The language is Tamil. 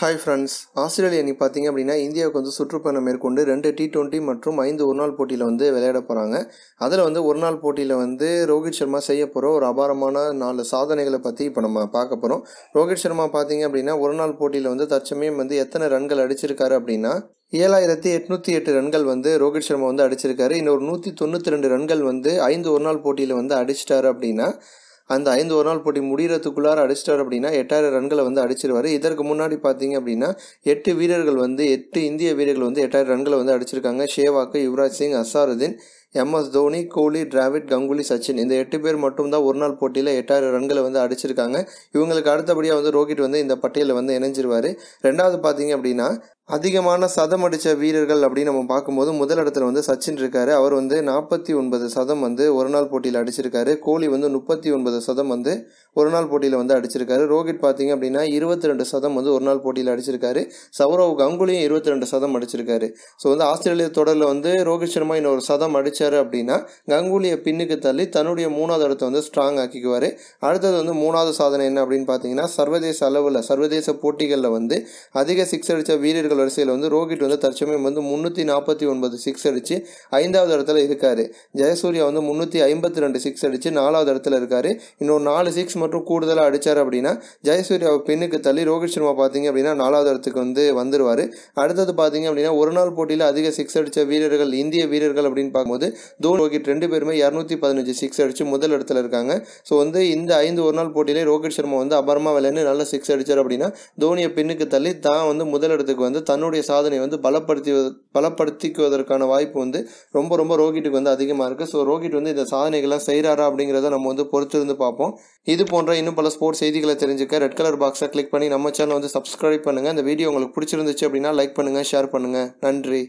ஹாய் ஃப்ரெண்ட்ஸ் ஆஸ்திரேலியா அணி பார்த்தீங்க அப்படின்னா இந்தியாவுக்கு வந்து சுற்றுப்பயணம் மேற்கொண்டு ரெண்டு டி டுவெண்ட்டி மற்றும் ஐந்து ஒரு நாள் போட்டியில் வந்து விளையாட போகிறாங்க அதில் வந்து ஒரு நாள் போட்டியில் வந்து ரோஹித் சர்மா செய்ய போகிற ஒரு அபாரமான நாலு சாதனைகளை பற்றி இப்போ நம்ம பார்க்க போகிறோம் ரோஹித் சர்மா பார்த்தீங்க அப்படின்னா ஒரு நாள் போட்டியில் வந்து தற்சமயம் வந்து எத்தனை ரன்கள் அடிச்சிருக்காரு அப்படின்னா ஏழாயிரத்தி எட்நூற்றி எட்டு ரன்கள் வந்து ரோஹித் சர்மா வந்து அடிச்சிருக்காரு. இன்னொரு நூற்றி தொண்ணூற்றி ரெண்டு ரன்கள் வந்து ஐந்து ஒரு நாள் போட்டியில் வந்து அடிச்சிட்டாரு அப்படின்னா அந்த ஐந்து ஒரு நாள் போட்டி முடிகிறதுக்குள்ளார அடிச்சிட்டார் அப்படின்னா எட்டாயிரம் ரன்களை வந்து அடிச்சிருவார். இதற்கு முன்னாடி பார்த்தீங்க அப்படின்னா எட்டு வீரர்கள் வந்து எட்டு இந்திய வீரர்கள் வந்து எட்டாயிரம் ரன்களை வந்து அடிச்சிருக்காங்க. ஷேவாக்கு யுவராஜ் சிங் அசாருதீன் எம்எஸ் தோனி கோலி டிராவிட் கங்குலி சச்சின். இந்த எட்டு பேர் மட்டும்தான் ஒரு நாள் போட்டியில் எட்டாயிரம் ரன்களை வந்து அடிச்சிருக்காங்க. இவங்களுக்கு அடுத்தபடியாக வந்து ரோஹித் வந்து இந்த பட்டியலில் வந்து இணைஞ்சிருவார். ரெண்டாவது பார்த்தீங்க அப்படின்னா அதிகமான சதம் அடித்த வீரர்கள் அப்படின்னு நம்ம பார்க்கும்போது முதல் இடத்துல வந்து சச்சின் இருக்காரு. அவர் வந்து நாற்பத்தி ஒன்பது சதம் வந்து ஒரு நாள் போட்டியில் அடிச்சிருக்காரு. கோலி வந்து முப்பத்தி ஒன்பது சதம் வந்து ஒரு நாள் போட்டியில் வந்து அடிச்சிருக்காரு. ரோஹித் பார்த்தீங்க அப்படின்னா இருபத்தி ரெண்டு சதம் வந்து ஒரு நாள் போட்டியில் அடிச்சிருக்காரு. சௌரவ் கங்குலியும் இருபத்தி ரெண்டு சதம் அடிச்சிருக்காரு. ஸோ வந்து ஆஸ்திரேலிய தொடரில் வந்து ரோஹித் சர்மா இன்னொரு சதம் அடித்தார் அப்படின்னா கங்குலியை பின்னுக்கு தள்ளி தன்னுடைய மூணாவது இடத்த வந்து ஸ்ட்ராங் ஆக்கிக்குவார். அடுத்தது வந்து மூணாவது சாதனை என்ன அப்படின்னு பார்த்தீங்கன்னா சர்வதேச அளவில் சர்வதேச போட்டிகளில் வந்து அதிக சிக்ஸ் அடித்த வீரர்கள் வரிசையில் வந்து ரோஹித் வந்து தற்சமயம் வந்து முந்நூற்றி நாற்பத்தி ஒன்பது சிக்ஸ் அடித்து ஐந்தாவது இடத்துல இருக்கார். ஜெயசூர்யா வந்து முந்நூற்றி ஐம்பத்தி ரெண்டு சிக்ஸ் அடித்து நாலாவது இடத்துல இருக்கார். இன்னொரு நாலு சிக்ஸ் மட்டும் கூடுதலாக அடித்தார் அப்படின்னா ஜெயசூர்யா பின்னுக்கு தள்ளி ரோஹித் சர்மா பார்த்தீங்க அப்படின்னா நாலாவது இடத்துக்கு வந்து வந்துடுவார் அடுத்தது பார்த்தீங்க அப்படின்னா ஒரு நாள் போட்டியில் அதிக சிக்ஸ் அடித்த வீரர்கள் இந்திய வீரர்கள் அப்படின்னு பார்க்கும்போது தோனி ரோஹித் ரெண்டு பேருமே இரநூத்தி பதினஞ்சு சிக்ஸ் அடித்து முதல் இடத்துல இருக்காங்க. ஸோ வந்து இந்த ஐந்து ஒரு நாள் போட்டியிலே ரோஹித் சர்மா வந்து அபரமாக விளையாண்டு நல்ல சிக்ஸ் அடித்தார் அப்படின்னா தோனியை பின்னுக்கு தள்ளி தான் வந்து முதல் இடத்துக்கு வந்து தன்னுடைய சாதனையை வந்து பலப்படுத்தி பலப்படுத்திக்குவதற்கான வாய்ப்பு வந்து ரொம்ப ரொம்ப ரோகிட்டுக்கு வந்து அதிகமாக இருக்குது ஸோ ரோகிட் வந்து இந்த சாதனைகள்லாம் செய்கிறாரா அப்படிங்கிறத நம்ம வந்து பொறுத்திருந்து பார்ப்போம். இது போன்ற இன்னும் பல ஸ்போர்ட்ஸ் செய்திகளை தெரிஞ்சுக்க ரெட் கலர் பாக்ஸை கிளிக் பண்ணி நம்ம சேனல் வந்து சப்ஸ்கிரைப் பண்ணுங்கள் இந்த வீடியோ உங்களுக்கு பிடிச்சிருந்துச்சு அப்படின்னா லைக் பண்ணுங்கள் ஷேர் பண்ணுங்கள் நன்றி.